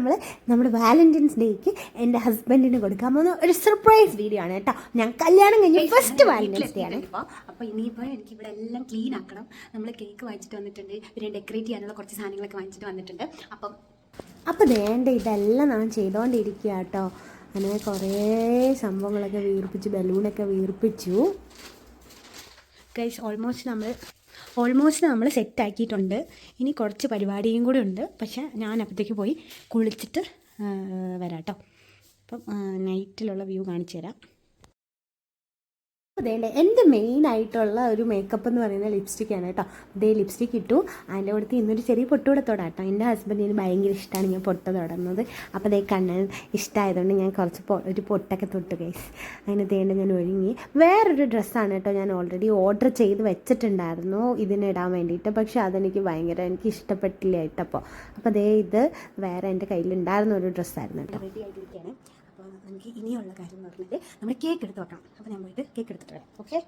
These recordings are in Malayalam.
നമ്മൾ നമ്മുടെ വാലന്റൈൻസ് ഡേക്ക് എന്റെ ഹസ്ബൻഡിന് കൊടുക്കാൻ പോകുന്ന ഒരു സർപ്രൈസ് വീഡിയോ ആണ് കേട്ടോ. ഞാൻ കല്യാണം കഴിഞ്ഞ് ഫസ്റ്റ് വാലന്റൈൻസ് ഡേ ആണ്. അപ്പോൾ അപ്പോൾ ഇനിയിപ്പോൾ എനിക്ക് ഇവിടെ എല്ലാം ക്ലീൻ ആക്കണം. നമ്മൾ കേക്ക് വാങ്ങിച്ചിട്ട് വന്നിട്ടുണ്ട്. പിന്നെ ഡെക്കറേറ്റ് ചെയ്യാനുള്ള കുറച്ച് സാധനങ്ങളൊക്കെ വാങ്ങിച്ചിട്ട് വന്നിട്ടുണ്ട്. അപ്പം അപ്പോൾ വേണ്ട ഇതെല്ലാം ഞാൻ ചെയ്തുകൊണ്ടിരിക്കുക കേട്ടോ. അങ്ങനെ കുറേ സംഭവങ്ങളൊക്കെ വീർപ്പിച്ചു ബലൂണൊക്കെ വീർപ്പിച്ചു. ഗൈസ് ഓൾമോസ്റ്റ് നമ്മൾ ഓൾമോസ്റ്റ് നമ്മൾ സെറ്റ് ആക്കിയിട്ടുണ്ട്. ഇനി കുറച്ച് പരിപാടിയും കൂടെ ഉണ്ട്. പക്ഷേ ഞാൻ അപ്പോഴത്തേക്ക് പോയി കുളിച്ചിട്ട് വരാം കേട്ടോ അപ്പം നൈറ്റിലുള്ള വ്യൂ കാണിച്ചു തരാം. അതേണ്ട എന്റെ മെയിൻ ആയിട്ടുള്ള ഒരു മേക്കപ്പ് എന്ന് പറയുന്നത് ലിപ്സ്റ്റിക്കാണ് കേട്ടോ. ഇതേ ലിപ്സ്റ്റിക് ഇട്ടു. അതിന്റെ കൂടെ ഇന്നൊരു ചെറിയ പൊട്ടുകൂടെ തൊടാം കേട്ടോ എന്റെ ഹസ്ബൻഡിന് ഭയങ്കര ഇഷ്ടമാണ് ഞാൻ പൊട്ട് തൊടുന്നത് അപ്പോൾ അതേ കണ്ണൻ ഇഷ്ടമായതുകൊണ്ട് ഞാൻ കുറച്ച് ഒരു പൊട്ടൊക്കെ തൊട്ടു ഗൈസ് അതിന് തേണ്ട ഞാൻ ഒഴുങ്ങി വേറൊരു ഡ്രസ്സാണ് കേട്ടോ ഞാൻ ഓൾറെഡി ഓർഡർ ചെയ്ത് വെച്ചിട്ടുണ്ടായിരുന്നു. ഇതിനിടാൻ വേണ്ടിയിട്ട്. പക്ഷേ അതെനിക്ക് ഭയങ്കര എനിക്ക് ഇഷ്ടപ്പെട്ടില്ല ഇട്ടപ്പോൾ അപ്പോൾ അതേ ഇത് വേറെ എന്റെ കയ്യിലുണ്ടായിരുന്ന ഒരു ഡ്രസ്സായിരുന്നു കേട്ടോ. റെഡി ആയിട്ടിരിക്കുകയാണ് നമുക്ക് ഇനിയുള്ള കാര്യം എന്ന് പറഞ്ഞാൽ നമ്മൾ കേക്ക് എടുത്ത് വെക്കണം. അപ്പോൾ ഞാൻ പോയിട്ട് കേക്ക് എടുത്തിട്ട് വരാം. ഓക്കെ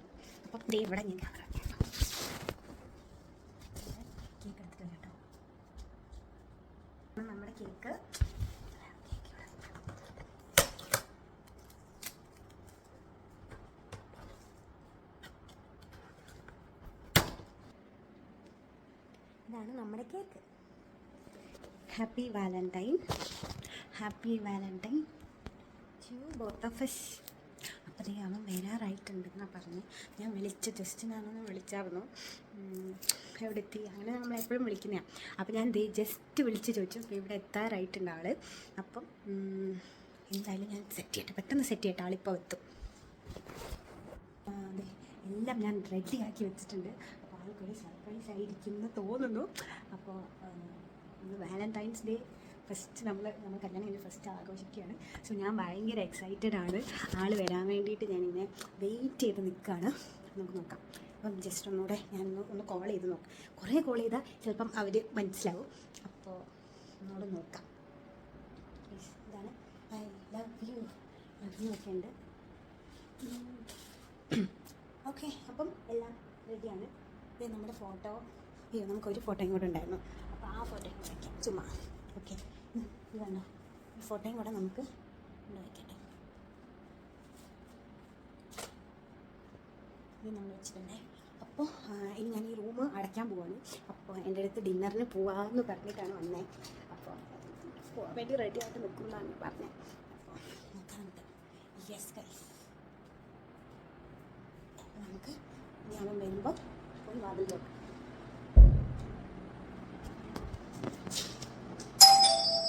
അപ്പം ദേ ഇവിടെ ഞാൻ ക്യാമറ കേക്ക് എടുത്തിട്ട് വരാം കേട്ടോ. നമ്മുടെ കേക്ക് ഇതാണ് നമ്മുടെ cake happy valentine happy valentine both of us അപ്പോൾ അവൻ വരാറായിട്ടുണ്ടെന്നാണ് പറഞ്ഞ്. ഞാൻ വിളിച്ച ജസ്റ്റിനാണെന്ന് വിളിച്ചായിരുന്നു എവിടെ എത്തി അങ്ങനെ നമ്മൾ എപ്പോഴും വിളിക്കുന്നതാണ് അപ്പോൾ ഞാൻ ദേ ജസ്റ്റ് വിളിച്ച് ചോദിച്ചു അപ്പോൾ ഇവിടെ എത്താറായിട്ടുണ്ട് ആൾ അപ്പം എന്തായാലും ഞാൻ സെറ്റ് ചെയ്യട്ടെ. പെട്ടെന്ന് സെറ്റ് ചെയ്യട്ടെ ആളിപ്പോൾ എത്തും. അതെ എല്ലാം ഞാൻ റെഡി ആക്കി വെച്ചിട്ടുണ്ട്. അപ്പോൾ ആൾക്കൊരു സർപ്രൈസ് ആയിരിക്കും എന്ന് തോന്നുന്നു അപ്പോൾ ഇന്ന് വാലന്റൈൻസ് ഡേ ഫസ്റ്റ് നമ്മൾ നമ്മൾ കല്യാണം കഴിഞ്ഞ് ഫസ്റ്റ് ആഘോഷിക്കുകയാണ്. സോ ഞാൻ ഭയങ്കര എക്സൈറ്റഡ് ആണ്. ആൾ വരാൻ വേണ്ടിയിട്ട് ഞാനിങ്ങനെ വെയിറ്റ് ചെയ്ത് നിൽക്കുകയാണ് നമുക്ക് നോക്കാം. അപ്പം ജസ്റ്റ് ഒന്നുകൂടെ ഞാൻ ഒന്ന് കോൾ ചെയ്ത് നോക്കാം. കുറേ കോൾ ചെയ്താൽ ചിലപ്പം അവർ മനസ്സിലാവും. അപ്പോൾ ഒന്നുകൂടെ നോക്കാം. ഇതാണ്. I love you love you ഒക്കെ ഉണ്ട്. ഓക്കെ അപ്പം എല്ലാം റെഡിയാണ് ഇത് നമ്മുടെ ഫോട്ടോ അയ്യോ നമുക്കൊരു ഫോട്ടോയും കൂടെ ഉണ്ടായിരുന്നു. അപ്പോൾ ആ ഫോട്ടോയും കൂടെ ചുമ്മാ. ഓക്കെ ഇത് വേണോ ഈ ഫോട്ടോയും കൂടെ നമുക്ക് ഇവിടെ ഇത് നമ്മൾ വെച്ചിട്ടുണ്ടേ. അപ്പോൾ ഇനി ഞാൻ ഈ റൂം അടയ്ക്കാൻ പോവാണ്. അപ്പോൾ എന്റെ അടുത്ത് ഡിന്നറിന് പോവാമെന്ന് പറഞ്ഞിട്ടാണ് വന്നേ. അപ്പോൾ പോകാൻ വേണ്ടി റെഡി ആയിട്ട് നിൽക്കുന്നതാണ് പറഞ്ഞത് അപ്പോൾ നോക്കാം നമുക്ക്. ഞാൻ വരുമ്പോൾ പോയി വാതിൽ തുറക്കാം.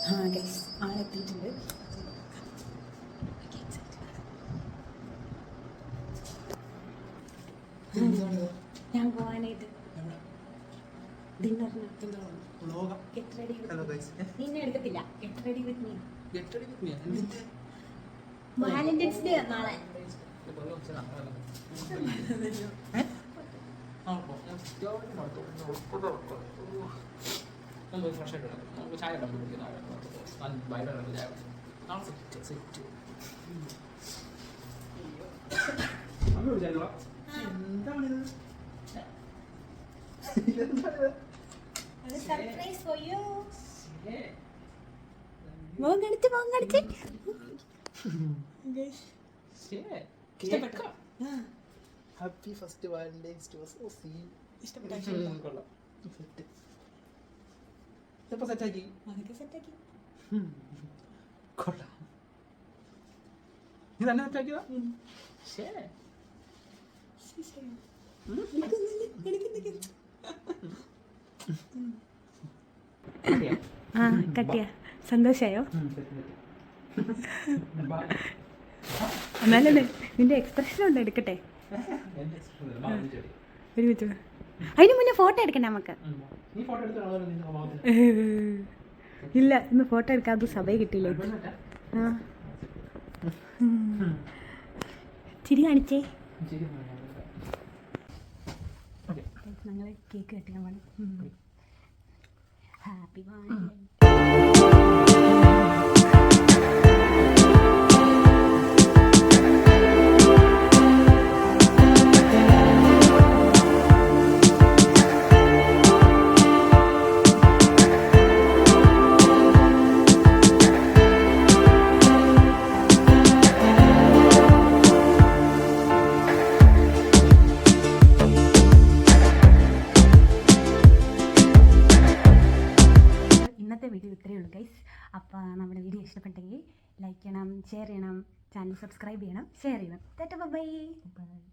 ആ ഗൈസ് ആളെത്തിയിട്ടുണ്ട്. ഞാൻ പോവാനായിട്ട്. ഗെറ്റ്. നിന്നെ എടുക്കത്തില്ല. Get ready with me Get ready with me എന്നിട്ട് വാലന്റൈൻസ് ഡേ നാളെ? ആ, ഞാൻ പോയി fresh ആയിട്ട് വരാം. നമുക്ക് ചായ ഇടാൻ നാളെ. ഞാൻ വൈകിട്ട് വരാം ചായ കുടിക്കാം. നാളെ കടിച്ച് മോൻ കടിച്ച് ശ്ശേ. ഇഷ്ടപ്പെട്ടോ? Happy first valentine's day so sweet ഇഷ്ടപ്പെട്ടോ? കൊള്ളാം. ഇപ്പൊ സെറ്റാക്കി അതൊക്കെ സെറ്റാക്കി കൊള്ളാം നീ തന്നെ സെറ്റാക്കിയതാ ശേ ആ കട്ടിയ സന്തോഷായോ എന്നാലല്ലേ നിന്റെ എക്സ്പ്രഷൻ ഉണ്ട് എടുക്കട്ടെ ഒരുമിച്ച് അതിന് മുന്നേ ഫോട്ടോ എടുക്കണ്ട നമുക്ക്. ഇല്ല ഇന്ന് ഫോട്ടോ എടുക്കാതെ സഭയെ കിട്ടിയില്ല. ആ. ചിരി കാണിച്ചേ. ഞങ്ങൾ കേക്ക് കട്ടിക്കാൻ വേണം ഹാപ്പി ഇന്നത്തെ വീഡിയോ ഇത്രയേ ഉള്ളൂ ഗൈസ് അപ്പോൾ നമ്മുടെ വീഡിയോ ഇഷ്ടപ്പെട്ടെങ്കിൽ ലൈക്ക് ചെയ്യണം ഷെയർ ചെയ്യണം ചാനൽ സബ്സ്ക്രൈബ് ചെയ്യണം ഷെയർ ചെയ്യണം. തെറ്റ ബൈ ബൈ